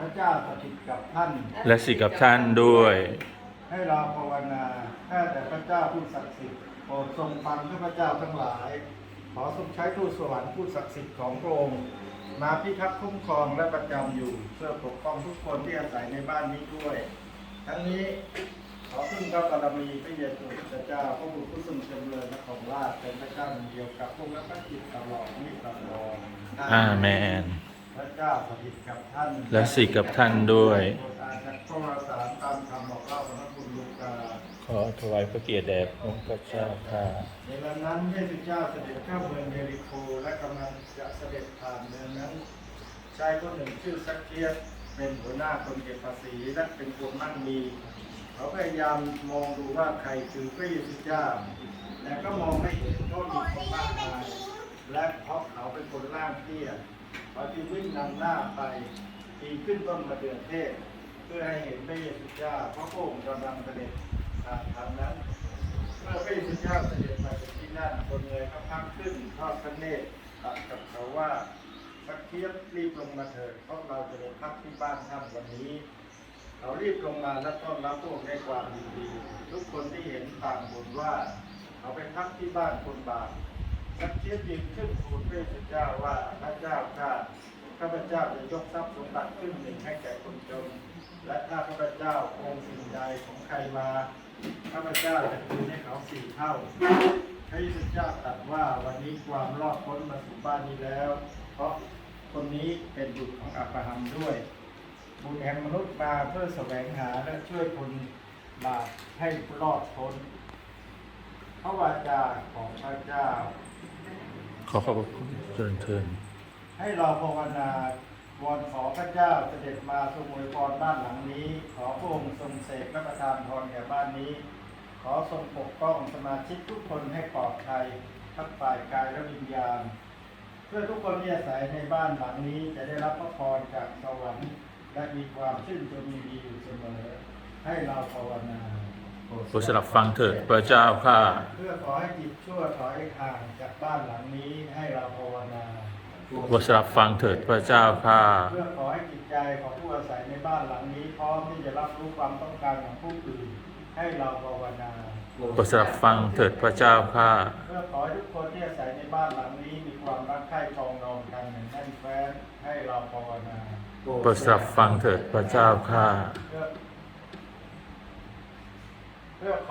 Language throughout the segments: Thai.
พระเจ้าสถิตกับท่าน และสิกับท่านด้วย ให้เราภาวนาข้าแต่พระเจ้าผู้ศักดิ์สิทธิ์โปรดทรงฟังข้าพเจ้าทั้งหลาย ขอทรงใช้ทูตสวรรค์ผู้ศักดิ์สิทธิ์ของพระองค์มาพิทักษ์คุ้มครองและประจำอยู่เพื่อปกป้องทุกคนที่อาศัยในบ้านนี้ด้วย ทั้งนี้ขอพึ่งพระบารมีพระเยซูคริสต์เจ้าพระบุตรผู้ทรงเจริญและของราชเป็นพระเจ้าหนึ่งเดียวกับพระองค์และพระจิตตลอดนิรันดรอาเมน พระเจ้าสถิตกับท่านและสิกับท่านด้วย โปรดอ่านจากพระวารสารตามคำบอกเล่าของพระคุณลูกาขอถวายพระเกียรติแด่องค์พระเจ้าค่ะในวันนั้นเยซูเจ้าเสด็จเข้าเมืองเยริโคและกำลังจะเสด็จผ่านเมืองนั้นชายคนหนึ่งชื่อซักเคียสเป็นหัวหน้าคนเก็บภาษีและเป็นคนมั่งมี เขาพยายามมองดูว่าใครคือพระเยซูเจ้า แต่ก็มองไม่เห็นเพราะมีคนมากมายและเพราะเขาเป็นคนร่างเตี้ย เขาจึงวิ่งนำหน้าไปปีนขึ้นต้นมะเดื่อเทศ เพื่อให้เห็นพระเยซูเจ้าพระพระองกำลังเสด็จผ่านทางนั้น เมื่อพระเยซูเจ้าเสด็จมาถึงที่นั่นคนเงยพระพักขึ้นทอดพระเนตรตรัสกับเขาว่าสักเทียบรีบลงมาเถิดเพราะเราจะไปพักที่บ้านท่านวันนี้เขารีบลงมาและต้อนรับพวกในความดีทุกคนที่เห็นต่างบ่นว่า เขาไปพักที่บ้านคนบาป สักเทียบยืนขึ้นทูลพระเจ้าว่าพระเจ้าข้าข้าพเจ้าจะยกทรัพย์สมบัติครึ่งหนึ่งให้แก่คนจน และถ้าข้าพเจ้าโกงสิ่งใดของใครมาข้าพเจ้าจะคืนให้เขาสี่เท่าพระเยซูเจ้าตรัสว่าวันนี้ความรอดพ้นมาสู่บ้านนี้แล้ว เพราะคนนี้เป็นบุตรของอับราฮัมด้วย บุตรแห่งมนุษย์มาเพื่อแสวงหาและช่วยคนบาปให้รอดพ้นพระวาจาของพระเจ้า ขอขอบพระคุณเชิญเชิญให้เราภาวนาวอนขอพระเจ้าเสด็จมาทรงอวยพรบ้านหลังนี้ ขอพระองค์ทรงเสกและประทานพรแก่บ้านนี้ ขอทรงปกป้องสมาชิกทุกคนให้ปลอดภัยทั้งฝ่ายกายและวิญญาณ เพื่อทุกคนที่อาศัยในบ้านหลังนี้จะได้รับพระพรจากสวรรค์และมีความชื่นชมยินดีอยู่เสมอ ให้เราภาวนา โปรดสลับฟังเถิดพระเจ้าข้าเพื่อขอให้จิตชั่วถอยห่างจากบ้านหลังนี้ให้เราภาวนาโปรดสลับฟังเถิดพระเจ้าข้าเพื่อขอให้จิตใจของผู้อาศัยในบ้านหลังนี้พร้อมที่จะรับรู้ความต้องการของผู้อื่นให้เราภาวนาโปรดสลับฟังเถิดพระเจ้าข้าเพื่อขอให้ทุกคนที่อาศัยในบ้านหลังนี้มีความรักใคร่ปรองดองกันอย่างแน่นแฟ้นให้เราภาวนาโปรดสลับฟังเถิดพระเจ้าข้าเ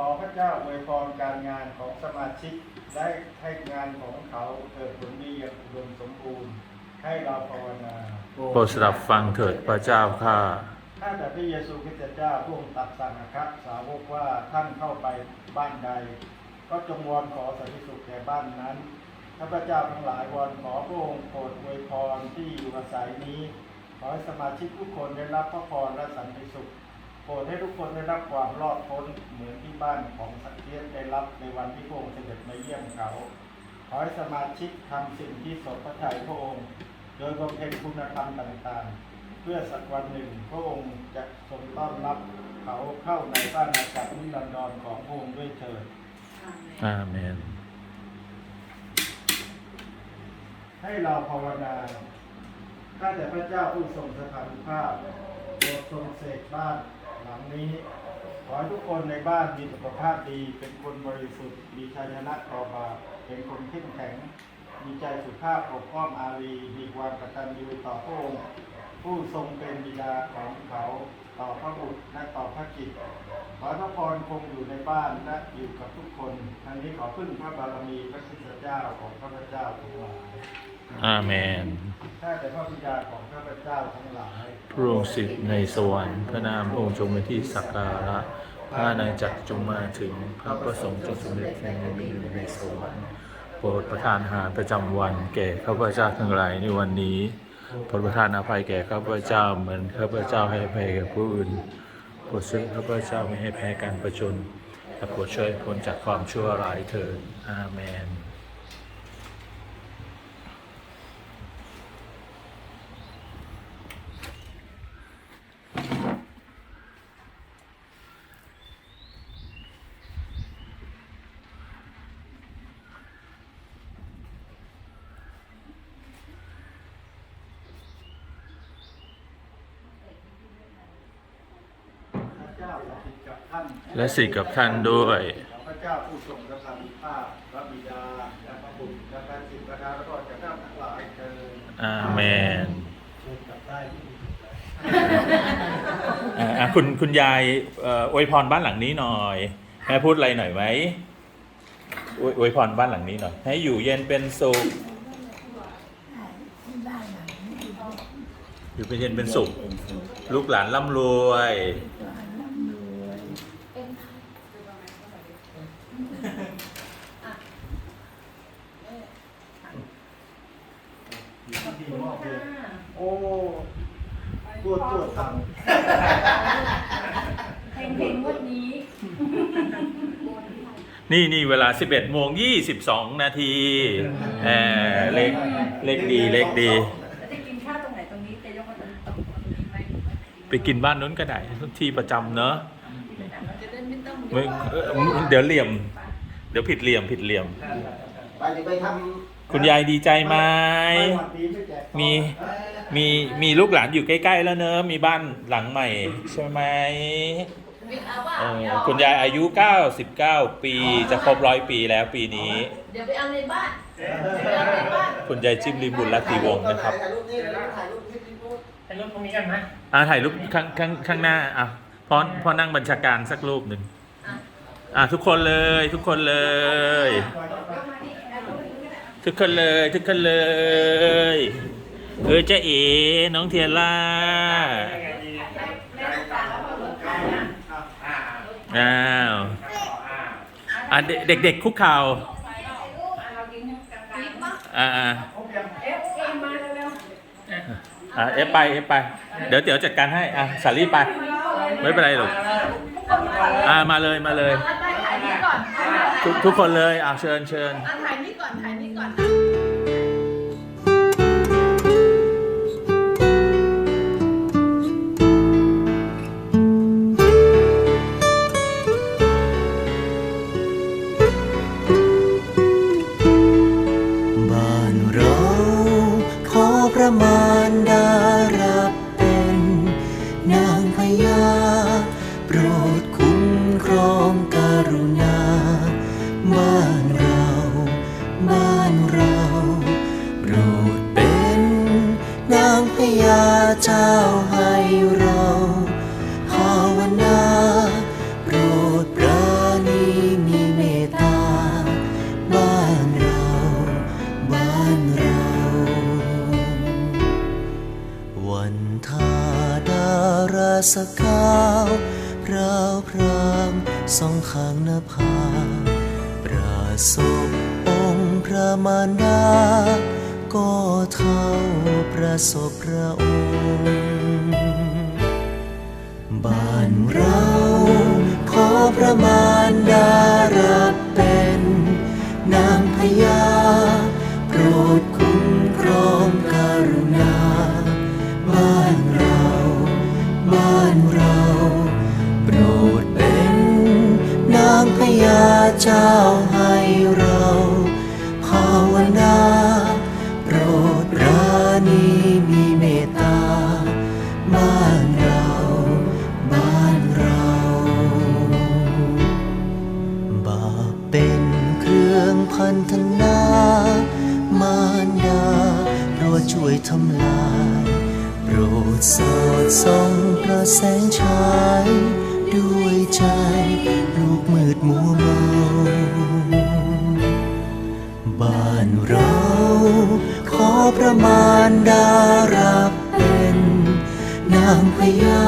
พื่อเพื่อขอพระเจ้าอวยพรการงานของสมาชิกได้ให้งานของเขาเกิดผลดีอย่างอุดมสมบูรณ์ ให้เราภาวนาโปรดสลับฟังเถิดพระเจ้าข้าถ้าแต่พระเยซูคริสต์เจ้าผู้ทรงตรัสสั่งนะครับ สาวกว่าท่านเข้าไปบ้านใด ก็จงวอนขอสันติสุขแก่บ้านนั้นข้าพเจ้าทั้งหลายวอนขอพระองค์โปรดอวยพรที่อยู่อาศัยนี้ ขอให้สมาชิกทุกคนได้รับพระพรและสันติสุข รดให้ทุกคนได้รับความรอดพ้นเหมือนที่บ้านของสักเทียนได้รับในวันที่พระองค์เสด็จมาเยี่ยมเขา ขอให้สมาชิกทำสิ่งที่สดพระทัยพระองค์ โดยบำเพ็ญคุณธรรมต่างๆ เพื่อสักวันหนึ่งพระองค์จะทรงต้อนรับเขาเข้าในบ้านอาจักรนิรันดรของพระองค์ด้วยเถิดอาเมน ให้เราภาวนาข้าแต่พระเจ้าผู้ทรงสถานภาพโปรดทรงเสกบ้านห ลังนี้ ขอให้ทุกคนในบ้านมีสุขภาพดี เป็นคนบริสุทธิ์ มีชัยชนะต่อบาปเป็นคนเข้มแข็ง มีใจสุภาพอบอ้อมอารี มีความกตัญญูต่อพระองค์ผู้ทรงเป็นบิดาของเขาต่อพระบุตรและต่อพระจิตขอพระพรคงอยู่ในบ้านและอยู่กับทุกคนทั้งนี้ขอพึ่งพระบารมีพระคริสตเจ้าของข้าพเจ้าทั้งหลาย อาเมนข้าแต่พระบิดาของข้าพเจ้าทั้งหลายพระองค์สิทธิ์ในสวรรค์พระนามพระองค์จงเป็นที่สักการะพระนายจักรจงมาถึงพระประสงค์จงสำเร็จในมีในสวรรค์โปรดประทานอาหารประจำวันแก่ข้าพเจ้าทั้งหลายในวันนี้โปรดประทานอภัยแก่ข้าพเจ้าเหมือนข้าพเจ้าให้อภัยแก่ผู้อื่นโปรดช่วยข้าพเจ้าไม่ให้แพ้การประชนและโปรดช่วยพ้นจากความชั่วร้ายเถิดอาเมน และสิทธิ์กับท่านด้วยขอพระเจ้าผู้ทรงกระทำภาพพระบิดาและพระบุตรและพระสิทธิ์ประทานแล้วก็จะข้ามทั้งหลายเกินอาเมนเชิญกลับได้ที่อ่าอะคุณคุณยายเอ่ออวยพรบ้านหลังนี้หน่อยแม่พูดอะไรหน่อยไหมอวยอวยพรบ้านหลังนี้หน่อย ให้อยู่เย็นเป็นสุขอยู่เป็นเย็นเป็นสุข ลูกหลานร่ำรวยอยู่ที่มอบเลยโอ้ตัวตัวตัง เพลงเพลงงวดนี้ นี่นี่เวลา 11โมง22 นาทีเออเลขเลขดีเลขดีแล้วจะกินข้าวตรงไหนตรงนี้จะยกมาตรงตรงนี้ไหมไปกินบ้านนู้นก็ได้ที่ประจำเนอะจะได้ไม่ต้องไม่เอ่อเดี๋ยวเหลี่ยม เดี๋ยวผิดเหลี่ยมผิดเหลี่ยม ไปเดี๋ยวไปทคุณยายดีใจไหมไม่หวัดดีไม่แจกมีมีมีลูกหลานอยู่ใกล้ ๆ แล้วเนอะมีบ้านหลังใหม่ ใช่ไหม เออคุณยายอายุ 99 ปี จะครบร้อยปีแล้วปีนี้ เดี๋ยวไปเอาในบ้านเดี๋ยวไปเอาในบ้านคุณยายจิ้มลิมบุญรัตติวงศ์นะครับ ถ่ายรูปนี่ถ่ายรูปนี่ที่พูดให้รถตรงนี้กันไหมอ่าถ่ายรูปข้างข้างข้างหน้า อะพอพอนั่งบัญชาการสักรูปหนึ่ง อะทุกคนเลยทุกคนเลย ทุกคนเลยทุกคนเลย เออเจ๊เอ๋น้องเทียร่า อ้าวอะเด็กเด็กๆคุกเข่าอ่าอ่าเอ๊ะเอ็มมาเร็วอะเอฟไปเอฟไป เดี๋ยวเดี๋ยวจัดการให้อะสาลี่ไป ไม่เป็นไรหรอกอ่ามาเลยมาเลยๆไปถ่ายนี่ก่อนทุกทุกคนเลยอะเชิญเชิญอะถ่ายนี่ก่อนถ่ายนี่ก่อน เราโปรดเป็นนางพญาเจ้าให้เราภาวนาโปรดปราณีมีเมตตา บ้านเราบ้านเรา วันทาดาราสกาวพราวพรางสองข้างหน้าผาประสบ มารดา ก็เท่าประสบพระองค์บ้านเราขอพระมารดารับเป็นนางพญาโปรดคุ้มครองกรุณา บ้านเรา บ้านเรา โปรดเป็นนางพญาเจ้าให้เรา ทำลาย โปรดสอดส่องพระแสงฉายด้วยใจลูกมืดมัวเมาบ้านเรา ขอประมาณดารับเป็น นางพยา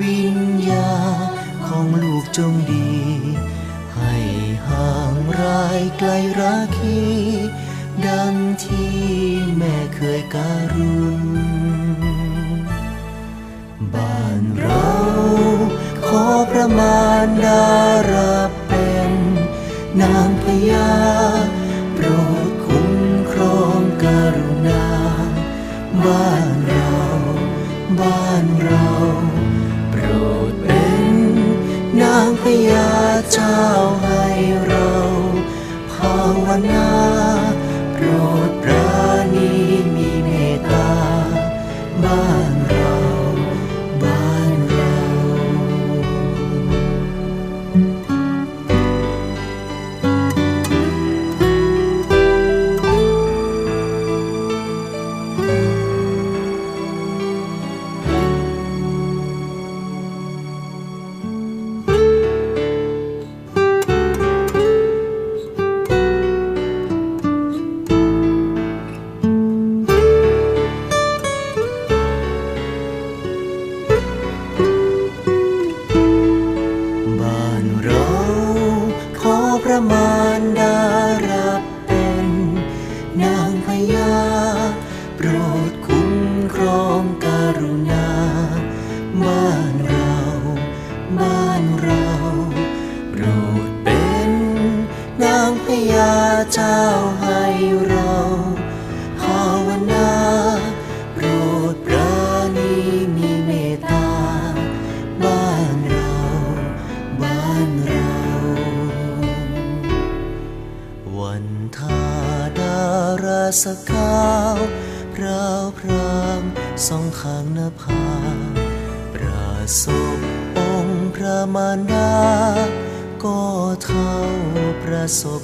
วิญญาของลูกจงดี ให้ห่างไรไกลรัก ญาเจ้าให้เราภาวนา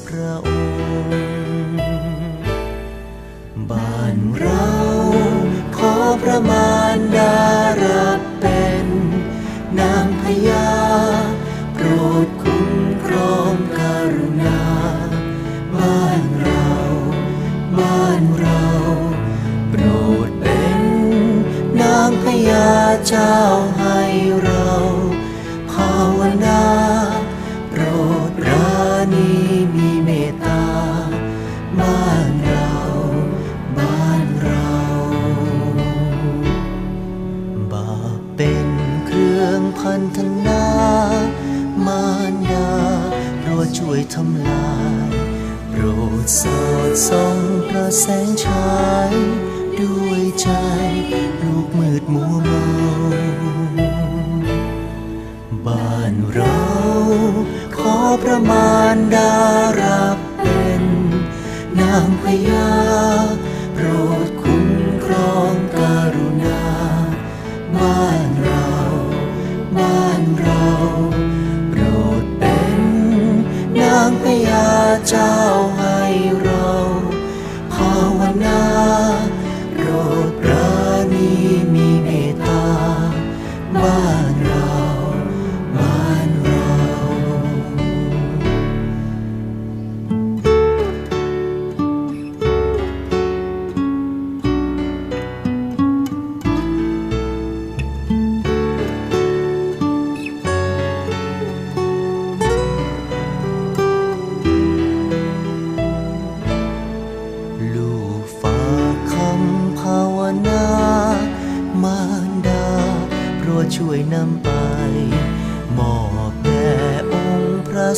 พระองค์ บ้านเราขอประมาณดารับเป็นนางพญาโปรดคุ้มครองกรุณา บ้านเรา บ้านเรา โปรดเป็นนางพญาเจ้า รื่องพันธนามารดารัวดช่วยทำลายโปรดสอดส่องพระแสงฉายด้วยใจลูกมืดมัวเมาบ้านเราขอประมาณดารับเป็นนางพญา 照。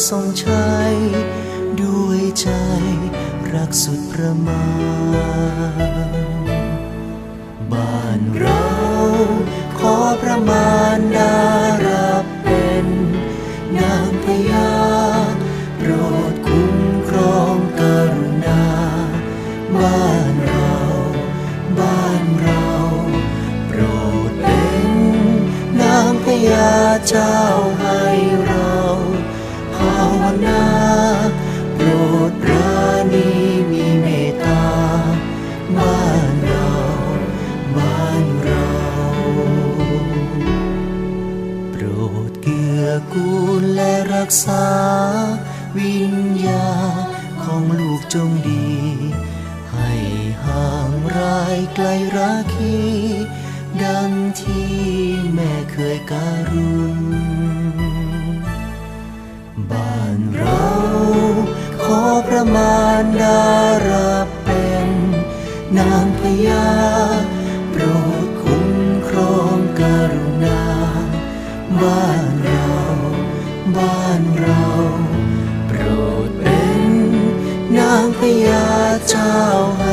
ทรงใช้ด้วยใจรักสุดประมาณบ้านเราขอประมาณดารับเป็นนางพญาโปรดคุ้มครองกรุณา บ้านเราบ้านเราโปรดเป็นนางพญาเจ้า รักษา วิญญาของลูกจงดี ให้ห่างรายไกลราคี ดังที่แม่เคยการุณบ้านเราขอพระมารดารับเป็น นางพญา โป